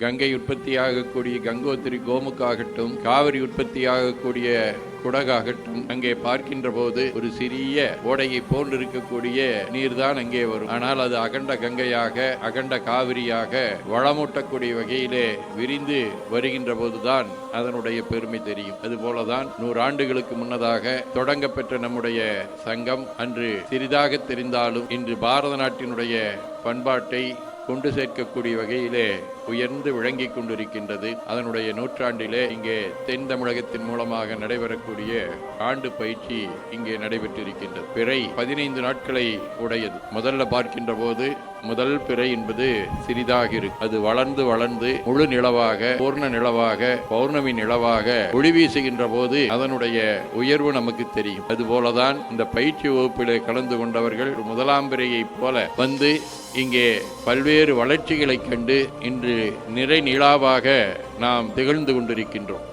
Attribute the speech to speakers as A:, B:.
A: கங்கை உற்பத்தியாகக்கூடிய கங்கோத்திரி கோமுக்காகட்டும் காவிரி உற்பத்தியாகக்கூடிய குடகாகட்டும் அங்கே பார்க்கின்ற போது ஒரு சிறிய ஓடையை போன்று இருக்கக்கூடிய நீர்தான் அங்கே வரும். ஆனால் அது அகண்ட கங்கையாக அகண்ட காவிரியாக வளமூட்டக்கூடிய வகையிலே விரிந்து வருகின்ற போதுதான் அதனுடைய பெருமை தெரியும். அதுபோலதான் நூறு ஆண்டுகளுக்கு முன்னதாக தொடங்கப்பெற்ற நம்முடைய சங்கம் அன்று சிறிதாக தெரிந்தாலும் இன்று பாரத நாட்டினுடைய பண்பாட்டை கொண்டு சேர்க்கக்கூடிய வகையிலே உயர்ந்து விளங்கிக் கொண்டிருக்கின்றது. அதனுடைய நூற்றாண்டிலே இங்கே தென் தமிழகத்தின் மூலமாக நடைபெறக்கூடிய ஆண்டு பயிற்சி இங்கே நடைபெற்றிருக்கின்றது. பிறை பதினைந்து நாட்களை உடையது. முதல்ல பார்க்கின்ற போது முதல் பிறை என்பது சிறிதாக இருக்கும். அது வளர்ந்து வளர்ந்து முழு நிலவாக பூர்ண நிலவாக பௌர்ணமி நிலவாக ஒளி வீசுகின்ற போது அதனுடைய உயர்வு நமக்கு தெரியும். அதுபோலதான் இந்த பயிற்சி வகுப்பிலே கலந்து கொண்டவர்கள் முதலாம் பிறையைப் போல வந்து இங்கே பல்வேறு வளர்ச்சிகளைக் கண்டு இன்று நிறை நிலாவாக நாம் திகழ்ந்து கொண்டிருக்கின்றோம்.